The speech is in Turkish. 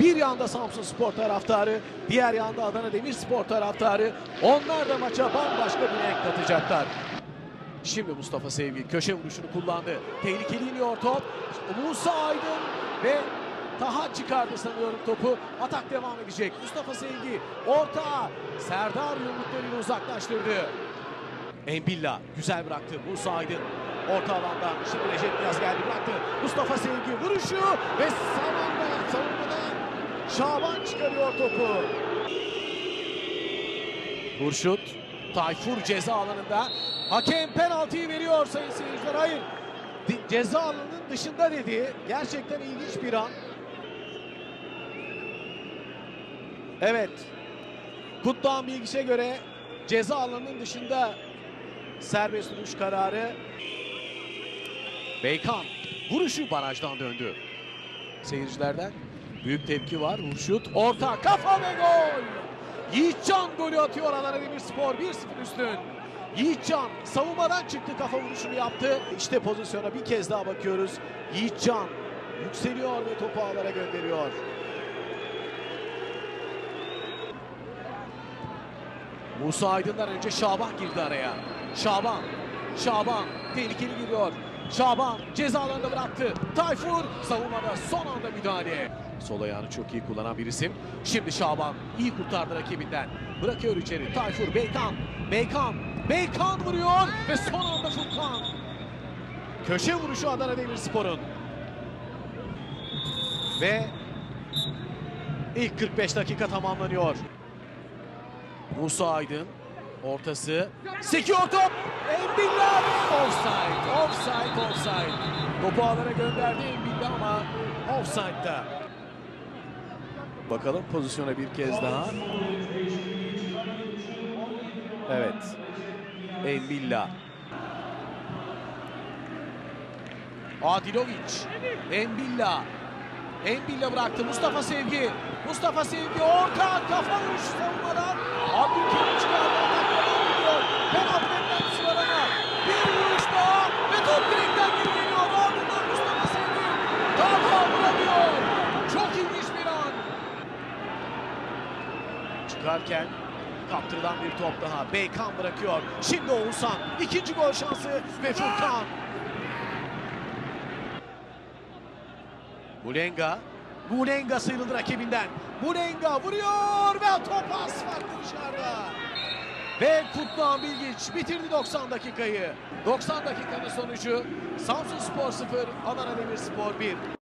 Bir yanda Samsun Spor taraftarı, diğer yanda Adana Demirspor taraftarı. Onlar da maça bambaşka bir renk katacaklar. Şimdi Mustafa Sevgi köşe vuruşunu kullandı. Tehlikeli iniyor top. Musa Aydın ve Taha çıkardı sanıyorum topu. Atak devam edecek. Mustafa Sevgi orta. Serdar yumruklarıyla uzaklaştırdı. Embilla güzel bıraktı. Musa Aydın orta alanda. Şimdi Recep Niyaz geldi bıraktı. Mustafa Sevgi vuruşu ve savunmada Şaban çıkarıyor topu. Burşut. Tayfur ceza alanında. Hakem penaltıyı veriyor sayın seyirciler. Hayır. Ceza alanının dışında dedi. Gerçekten ilginç bir an. Evet. Kutluhan Bilgiç'e göre ceza alanının dışında serbest vuruş kararı. Beykan vuruşu barajdan döndü. Seyircilerden büyük tepki var. Vurşut orta kafa ve gol. Yiğitcan golü atıyor Adana Demirspor 1-0 üstün. Yiğitcan savunmadan çıktı kafa vuruşunu yaptı. İşte pozisyona bir kez daha bakıyoruz. Yiğitcan yükseliyor ve topu ağlara gönderiyor. Musa Aydın'dan önce Şaban girdi araya. Şaban, Şaban tehlikeli giriyor. Şaban ceza alanında bıraktı. Tayfur savunmada son anda müdahale. Sol ayağını çok iyi kullanan bir isim. Şimdi Şaban iyi kurtardı rakibinden. Bırakıyor içeri. Tayfur, Beykan, Beykan, Beykan vuruyor ve son anda Furkan. Köşe vuruşu Adana Demirspor'un. Ve ilk 45 dakika tamamlanıyor. Musa Aydın ortası sekiyor top Embilla offside offside offside topu ağlara gönderdi Embilla ama offside'da bakalım pozisyona bir kez daha. Evet. Embilla Adilovic. Embilla Embilla bıraktı. Mustafa Sevgi. Mustafa Sevgi orta. Kafa vuruş. Abdülkerim çıkardı. Atak devam ediyor. Penaltı verilen sıralarına. Bir vuruş daha ve top direkten geri geliyor. Ardından Mustafa Sevgi. Kafa vuramıyor. Çok ilginç bir an. Çıkarken kaptırılan bir top daha. Beykan bırakıyor. Şimdi Oğuzhan. ikinci gol şansı ve Furkan. Mulenga. Mulenga sıyrıldı rakibinden. Mulenga vuruyor ve top asfalt dışarıda. Ve Kutluhan Bilgiç bitirdi 90 dakikayı. 90 dakikanın sonucu Samsun Spor 0, Adana Demirspor 1.